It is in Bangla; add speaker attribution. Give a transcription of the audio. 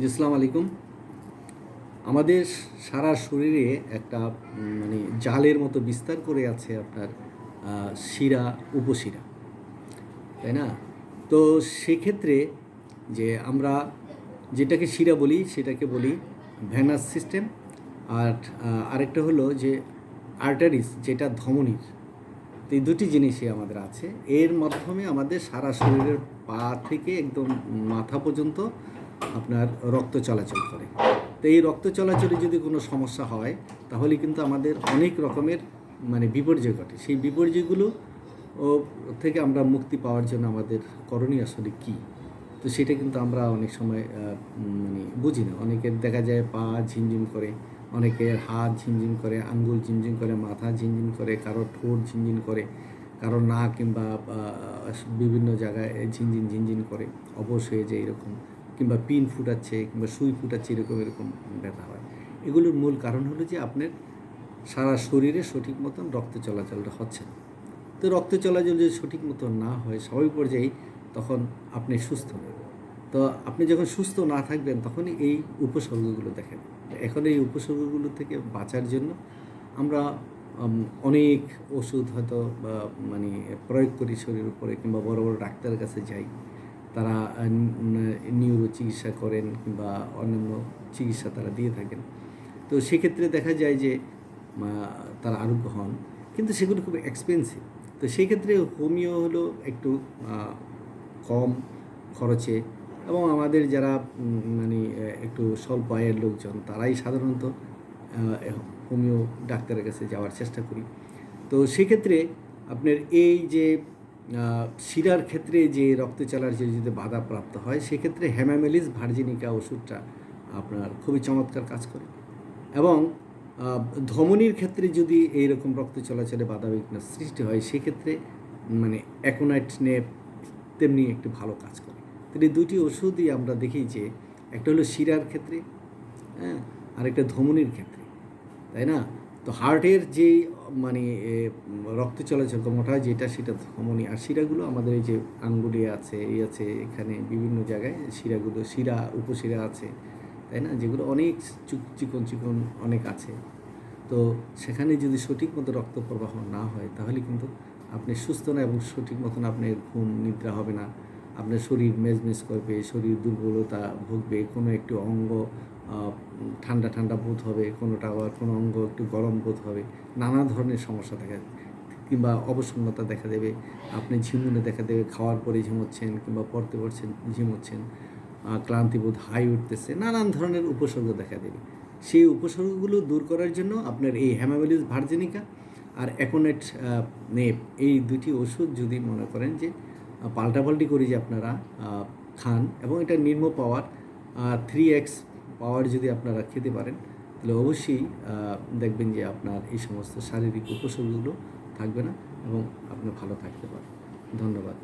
Speaker 1: জি, আসসালামু আলাইকুম। আমাদের সারা শরীরে একটা মানে জালের মতো বিস্তার করে আছে আপনার শিরা, উপশিরা। তাই না? তো সেক্ষেত্রে যে আমরা যেটাকে শিরা বলি, সেটাকে বলি ভ্যানাস সিস্টেম। আর আরেকটা হলো যে আর্টারিস, যেটা ধমনির। তো এই দুটি জিনিসই আমাদের আছে। এর মাধ্যমে আমাদের সারা শরীরের পা থেকে একদম মাথা পর্যন্ত আপনার রক্ত চলাচল করে। তো এই রক্ত চলাচলে যদি কোনো সমস্যা হয়, তাহলে কিন্তু আমাদের অনেক রকমের মানে বিপর্যয় ঘটে। সেই বিপর্যয়গুলো থেকে আমরা মুক্তি পাওয়ার জন্য আমাদের করণীয় আসলে কী? তো সেটা কিন্তু আমরা অনেক সময় মানে বুঝি না। অনেকের দেখা যায় পা ঝিমঝিম করে, অনেকের হাত ঝিমঝিম করে, আঙ্গুল ঝিমঝিম করে, মাথা ঝিমঝিম করে, কারও ঠোঁট ঝিনঝিন করে, কারও নাক কিংবা বিভিন্ন জায়গায় ঝিনঝিন ঝিনঝিন করে। অবশ হয়ে যায় এরকম। কিংবা পিন ফুটাচ্ছে কিংবা সুই ফুটাচ্ছে, এরকম এরকম ব্যথা হয়। এগুলোর মূল কারণ হলো যে আপনার সারা শরীরে সঠিক মতন রক্ত চলাচলটা হচ্ছে না। তো রক্ত চলাচল যদি সঠিক মতো না হয় স্বাভাবিক পর্যায়ে, তখন আপনি সুস্থ নেই তো আপনি যখন সুস্থ না থাকবেন তখনই এই উপসর্গগুলো দেখেন। এখন এই উপসর্গগুলো থেকে বাঁচার জন্য আমরা অনেক ওষুধ হয়তো মানে প্রয়োগ করি শরীরের উপরে কিংবা বড় বড় ডাক্তারের কাছে যাই। তারা নিউরো চিকিৎসা করেন কিংবা অন্যান্য চিকিৎসা তারা দিয়ে থাকেন। তো সেক্ষেত্রে দেখা যায় যে তারা আরোগ্য হন। কিন্তু সেগুলো খুব এক্সপেন্সিভ তো সেই ক্ষেত্রে হোমিও হলো একটু কম খরচে। এবং আমাদের যারা মানে একটু স্বল্প আয়ের লোকজন, তারাই সাধারণত হোমিও ডাক্তারের কাছে যাওয়ার চেষ্টা করি। তো সেক্ষেত্রে আপনার এই যে শিরার ক্ষেত্রে যে রক্ত চলার যে যদি বাধা প্রাপ্ত হয়, সেক্ষেত্রে হ্যামামেলিস ভার্জিনিকা ওষুধটা আপনার খুবই চমৎকার কাজ করে। এবং ধমনির ক্ষেত্রে যদি এইরকম রক্ত চলাচলে বাধা বাধাবিঘ্ন সৃষ্টি হয়, সেক্ষেত্রে মানে অ্যাকোনাইট নেপ তেমনি একটি ভালো কাজ করে। তো এই দুটি ওষুধই আমরা দেখি যে, একটা হলো শিরার ক্ষেত্রে হ্যাঁ আরেকটা ধমনির ক্ষেত্রে, তাই না? তো হার্টের যে মানে রক্ত চলাচল মোটা যেটা সেটা ধমনি আর শিরাগুলো আমাদের এই যে আঙ্গুলে আছে, এই আছে, এখানে বিভিন্ন জায়গায় শিরাগুলো, শিরা, উপশিরা আছে, তাই না? যেগুলো অনেক চুক, চিকন চিকন অনেক আছে। তো সেখানে যদি সঠিক মতো রক্ত প্রবাহ না হয়, তাহলে কিন্তু আপনি সুস্থ না এবং সঠিক মতন আপনার ঘুম, নিদ্রা হবে না। আপনার শরীর মেজমেজ করবে, শরীর দুর্বলতা ভুগবে, কোনো একটু অঙ্গ ঠান্ডা ঠান্ডা বোধ হবে, কোনোটা আবার কোনো অঙ্গ একটু গরম বোধ হবে। নানা ধরনের সমস্যা দেখা কিংবা অবসন্নতা দেখা দেবে, আপনি ঝিমুনে দেখা দেবে, খাওয়ার পরে ঝিমোচ্ছেন কিংবা পড়তে পড়ছেন ঝিমোচ্ছেন ক্লান্তিবোধ হাই উঠতেছে, নানান ধরনের উপসর্গ দেখা দেবে। সেই উপসর্গগুলো দূর করার জন্য আপনার এই হ্যামামেলিস ভার্জেনিকা আর অ্যাকোনেট নেপ এই দুটি ওষুধ যদি মনে করেন যে পাল্টাপাল্টি করে যে আপনারা খান এবং এটা নিম্ন পাওয়ার থ্রি এক্স পাওয়ার যদি আপনারা খেতে পারেন, তাহলে অবশ্যই দেখবেন যে আপনার এই সমস্ত শারীরিক উপসর্গগুলো থাকবে না এবং আপনি ভালো থাকতে পারেন ধন্যবাদ।